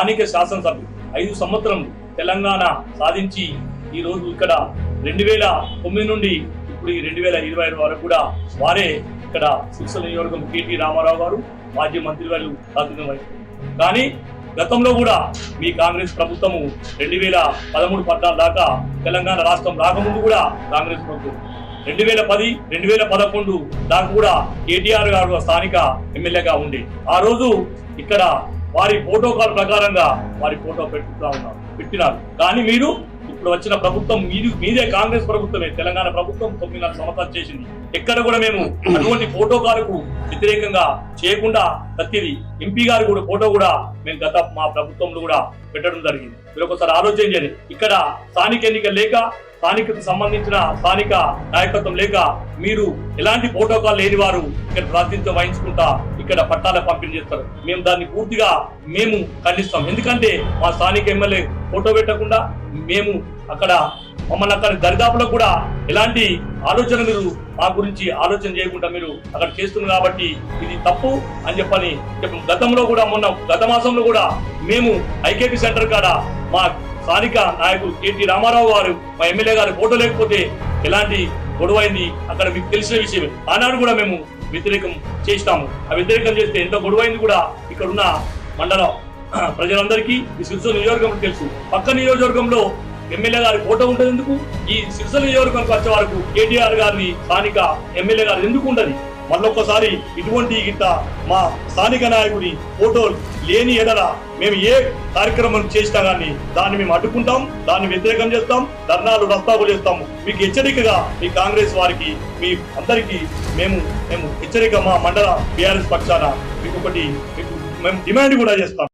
స్థానిక శాసనసభ్యులు ఐదు సంవత్సరం తెలంగాణ సాధించి ఈ రోజు ఇక్కడ రెండు వేల తొమ్మిది నుండి ఇప్పుడు ఈ రెండు వేల ఇరవై ఐదు వరకు కూడా వారే ఇక్కడ శిక్షణ నియోజకవర్గం కేటీ రామారావు గారు మాజీ మంత్రి వారు ప్రాతినిధ్యం వహిస్తారు కానీ గతంలో కూడా మీ కాంగ్రెస్ ప్రభుత్వము రెండు వేల పదమూడు పద్నాలుగు దాకా తెలంగాణ రాష్ట్రం రాకముందు కూడా కాంగ్రెస్ ప్రభుత్వం. రెండు వేల పది రెండు వేల పదకొండు దాకా కూడా కేటీఆర్ గారు స్థానిక ఎమ్మెల్యేగా ఉండే. ఆ రోజు ఇక్కడ వారి ప్రోటోకాల్ ప్రకారంగా వారి ఫోటో పెట్టుతా ఉన్నారు పెట్టినారు. కానీ మీరు ఇప్పుడు వచ్చిన ప్రభుత్వం మీది మీదే కాంగ్రెస్ ప్రభుత్వమే తెలంగాణ ప్రభుత్వం తొమ్మిదిన్నర సంవత్సరాలు చేసింది. ఎక్కడ కూడా మేము అటువంటి ఫోటోకాలకు వ్యతిరేకంగా చేయకుండా ప్రతిది ఎంపీ గారు కూడా ఫోటో కూడా మేము గత మా ప్రభుత్వంలో కూడా పెట్టడం జరిగింది. మీరు ఒకసారి ఆలోచన చేయండి. ఇక్కడ స్థానిక ఎన్నిక లేక స్థానికకు సంబంధించిన స్థానిక నాయకత్వం లేక మీరు ఎలాంటి ప్రోటోకాల్ లేని వారు ఇక్కడ ప్రాతినిధ్యం వహించుకుంటా ఇక్కడ పట్టాల పంపిణీ చేస్తారు. మేము దాన్ని పూర్తిగా మేము ఖండిస్తాం. ఎందుకంటే మా స్థానిక ఎమ్మెల్యే ఫోటో పెట్టకుండా మేము అక్కడ మమ్మల్ని అక్కడ దరిదాపులో కూడా ఎలాంటి ఆలోచన మీరు మా గురించి ఆలోచన చేయకుండా మీరు అక్కడ చేస్తున్నారు కాబట్టి ఇది తప్పు అని చెప్పని గతంలో కూడా మొన్న గత మాసంలో కూడా మేము ఐకేపీ సెంటర్ కాడ మా స్థానిక నాయకులు కేటీ రామారావు గారు మా ఎమ్మెల్యే గారి ఫోటో లేకపోతే ఎలాంటి గొడవైంది? అక్కడ మీకు తెలిసిన విషయం ఆనాడు కూడా మేము వ్యతిరేకం చేస్తాము ఆ వ్యతిరేకం చేస్తే ఎంత గొడవైంది కూడా ఇక్కడ ఉన్న మండలం ప్రజలందరికీ ఈ సిరిసిల్ల నియోజకవర్గం తెలుసు. పక్క నియోజకవర్గంలో ఎమ్మెల్యే గారి ఫోటో ఉంటుంది ఎందుకు? ఈ సిరిసిల్ల నియోజకవర్గం వచ్చే వరకు కేటీఆర్ గారిని స్థానిక ఎమ్మెల్యే గారు ఎందుకు ఉండదు? మళ్ళొక్కసారి ఇటువంటి గిట్ట మా స్థానిక నాయకుడి ఫోటో లేని ఎడల మేము ఏ కార్యక్రమం చేసినా కానీ దాన్ని మేము అడ్డుకుంటాం దాన్ని వ్యతిరేకం చేస్తాం ధర్నాలు రస్తాలు చేస్తాము. మీకు హెచ్చరికగా మీ కాంగ్రెస్ వారికి మీ అందరికీ మేము మేము హెచ్చరిక మా మండల బీఆర్ఎస్ పక్షాన మీకు ఒకటి మీకు మేము డిమాండ్ కూడా చేస్తాం.